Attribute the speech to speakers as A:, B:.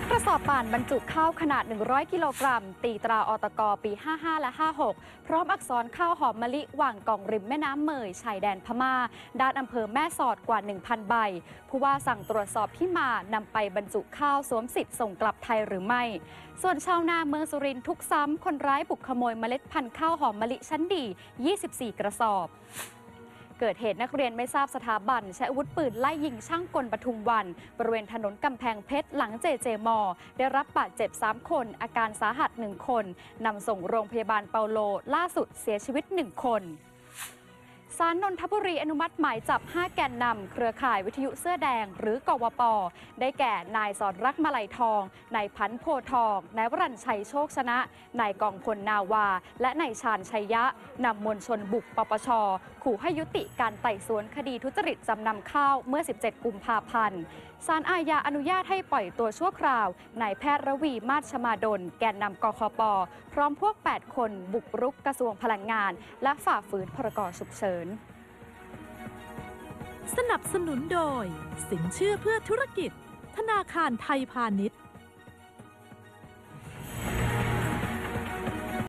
A: บกระสอบป่านบรรจุข้าวขนาด 100 กิโลกรัม ตีตราอตกปี 55 และ 56 พร้อมอักษรข้าวหอมมะลิวางกล่องริมแม่น้ำเมยชายแดนพม่า ด้านอำเภอแม่สอดกว่า 1,000 ใบ ผู้ว่าสั่งตรวจสอบที่มานำไปบรรจุข้าวสวมสิทธิ์ส่งกลับไทยหรือไม่ ส่วนชาวนาเมืองสุรินทร์ทุกซ้ำคนร้ายบุกขโมยเมล็ดพันธุ์ข้าวหอมมะลิชั้นดี 24 กระสอบ เกิดเหตุนักเรียนไม่ทราบสถาบัน ใช้อาวุธปืนไล่ยิงช่างกลปทุมวัน บริเวณถนนกำแพงเพชรหลังเจเจมอ ได้รับบาดเจ็บ 3 คน อาการสาหัส 1 คนนำส่งโรงพยาบาลเปาโล ล่าสุดเสียชีวิต 1 คน สารนนทบุรีอนุมัติหมายจับ 5 แกนนำเครือข่ายวิทยุเสื้อแดง หรือกวป ได้แก่ นายสอนรักมาลัยทอง นายพันธ์โพทอง นายวรัญชัยโชคชนะ นายกองพลนาวา และนายชาญชัยยะ นำมวลชนบุกปปช ขู่ให้ยุติการไต่สวนคดีทุจริตจำนำข้าวเมื่อ 17 กุมภาพันธ์ศาลอาญาอนุญาตให้ปล่อยตัวชั่วคราวนายแพทย์ระวีมาชมาดล แกนนำกคป พร้อมพวก 8 คนบุกรุกกระทรวงพลังงาน และฝ่าฝืนพรกฉุกเฉิน
B: สนับสนุนโดย สินเชื่อเพื่อธุรกิจ ธนาคารไทยพาณิชย์